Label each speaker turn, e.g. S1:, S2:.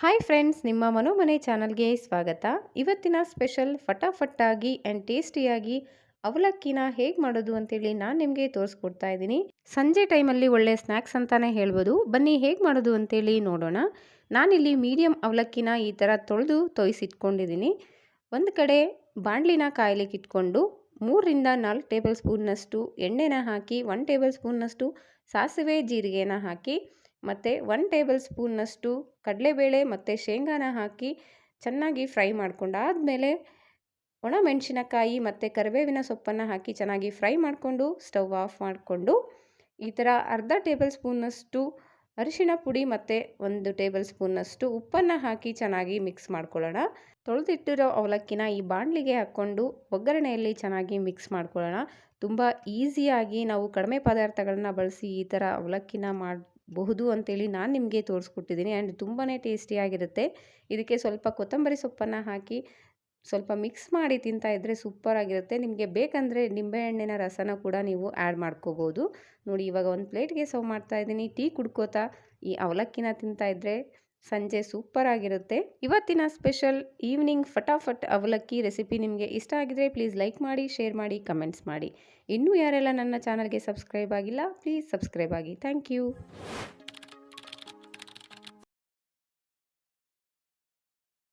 S1: Hi friends ನಿಮ್ಮ ಮನೋಮನೆ ಚಾನಲ್ಗೆ ಸ್ವಾಗತ. ಇವತ್ತಿನ ಸ್ಪೆಷಲ್ ಫಟಾಫಟ್ಟಾಗಿ ಆ್ಯಂಡ್ ಟೇಸ್ಟಿಯಾಗಿ ಅವಲಕ್ಕಿನ ಹೇಗೆ ಮಾಡೋದು ಅಂತೇಳಿ ನಾನು ನಿಮಗೆ ತೋರಿಸ್ಕೊಡ್ತಾ ಇದ್ದೀನಿ. ಸಂಜೆ ಟೈಮಲ್ಲಿ ಒಳ್ಳೆ ಸ್ನ್ಯಾಕ್ಸ್ ಅಂತಲೇ ಹೇಳ್ಬೋದು. ಬನ್ನಿ ಹೇಗೆ ಮಾಡೋದು ಅಂತೇಳಿ ನೋಡೋಣ. ನಾನಿಲ್ಲಿ ಮೀಡಿಯಮ್ ಅವಲಕ್ಕಿನ ಈ ಥರ ತೊಳೆದು ತೊಯ್ಸಿಟ್ಕೊಂಡಿದ್ದೀನಿ. ಒಂದು ಕಡೆ ಬಾಣಲಿನ ಕಾಯಲಿಕ್ಕೆ ಇಟ್ಕೊಂಡು ಮೂರರಿಂದ ನಾಲ್ಕು ಟೇಬಲ್ ಸ್ಪೂನ್ನಷ್ಟು ಎಣ್ಣೆನ ಹಾಕಿ ಒನ್ ಟೇಬಲ್ ಸ್ಪೂನ್ನಷ್ಟು ಸಾಸಿವೆ, ಜೀರಿಗೆನ ಹಾಕಿ ಮತ್ತು ಒನ್ ಟೇಬಲ್ ಸ್ಪೂನ್ನಷ್ಟು ಕಡಲೆಬೇಳೆ ಮತ್ತು ಶೇಂಗಾನ ಹಾಕಿ ಚೆನ್ನಾಗಿ ಫ್ರೈ ಮಾಡ್ಕೊಂಡಾದಮೇಲೆ ಒಣ ಮೆಣಸಿನಕಾಯಿ ಮತ್ತು ಕರಿಬೇವಿನ ಸೊಪ್ಪನ್ನು ಹಾಕಿ ಚೆನ್ನಾಗಿ ಫ್ರೈ ಮಾಡಿಕೊಂಡು ಸ್ಟವ್ ಆಫ್ ಮಾಡಿಕೊಂಡು ಈ ಥರ ಅರ್ಧ ಟೇಬಲ್ ಸ್ಪೂನ್ನಷ್ಟು ಅರಿಶಿಣ ಪುಡಿ ಮತ್ತು ಒಂದು ಟೇಬಲ್ ಸ್ಪೂನ್ನಷ್ಟು ಉಪ್ಪನ್ನು ಹಾಕಿ ಚೆನ್ನಾಗಿ ಮಿಕ್ಸ್ ಮಾಡ್ಕೊಳ್ಳೋಣ. ತೊಳೆದಿಟ್ಟಿರೋ ಅವಲಕ್ಕಿನ ಈ ಬಾಣಲಿಗೆ ಹಾಕ್ಕೊಂಡು ಒಗ್ಗರಣೆಯಲ್ಲಿ ಚೆನ್ನಾಗಿ ಮಿಕ್ಸ್ ಮಾಡ್ಕೊಳ್ಳೋಣ. ತುಂಬ ಈಸಿಯಾಗಿ ನಾವು ಕಡಿಮೆ ಪದಾರ್ಥಗಳನ್ನ ಬಳಸಿ ಈ ಥರ ಅವಲಕ್ಕಿನ ಮಾಡಬಹುದು ಅಂತೇಳಿ ನಾನು ನಿಮಗೆ ತೋರಿಸ್ಕೊಟ್ಟಿದ್ದೀನಿ ಆ್ಯಂಡ್ ತುಂಬಾ ಟೇಸ್ಟಿಯಾಗಿರುತ್ತೆ ಇದಕ್ಕೆ ಸ್ವಲ್ಪ ಕೊತ್ತಂಬರಿ ಸೊಪ್ಪನ್ನು ಹಾಕಿ ಸ್ವಲ್ಪ ಮಿಕ್ಸ್ ಮಾಡಿ ತಿಂತಾ ಇದ್ದರೆ ಸೂಪರಾಗಿರುತ್ತೆ ನಿಮಗೆ ಬೇಕಂದರೆ ನಿಂಬೆಹಣ್ಣಿನ ರಸನ ಕೂಡ ನೀವು ಆ್ಯಡ್ ಮಾಡ್ಕೋಬೋದು. ನೋಡಿ ಇವಾಗ ಒಂದು ಪ್ಲೇಟ್ಗೆ ಸರ್ವ್ ಮಾಡ್ತಾ ಇದ್ದೀನಿ. ಟೀ ಕುಡ್ಕೋತಾ ಈ ಅವಲಕ್ಕಿನ ತಿಂತಾ ಇದ್ದರೆ ಸಂಜೆ ಸೂಪರ್ ಆಗಿರುತ್ತೆ. ಇವತ್ತಿನ ಸ್ಪೆಷಲ್ ಈವ್ನಿಂಗ್ ಫಟಾಫಟ್ ಅವಲಕ್ಕಿ ರೆಸಿಪಿ ನಿಮಗೆ ಇಷ್ಟ ಆಗಿದ್ರೆ ಪ್ಲೀಸ್ ಲೈಕ್ ಮಾಡಿ, ಶೇರ್ ಮಾಡಿ, ಕಮೆಂಟ್ಸ್ ಮಾಡಿ. ಇನ್ನೂ ಯಾರೆಲ್ಲ ನನ್ನ ಚಾನಲ್ಗೆ ಸಬ್ಸ್ಕ್ರೈಬ್ ಆಗಿಲ್ಲ, ಪ್ಲೀಸ್ ಸಬ್ಸ್ಕ್ರೈಬ್ ಆಗಿ. Thank you.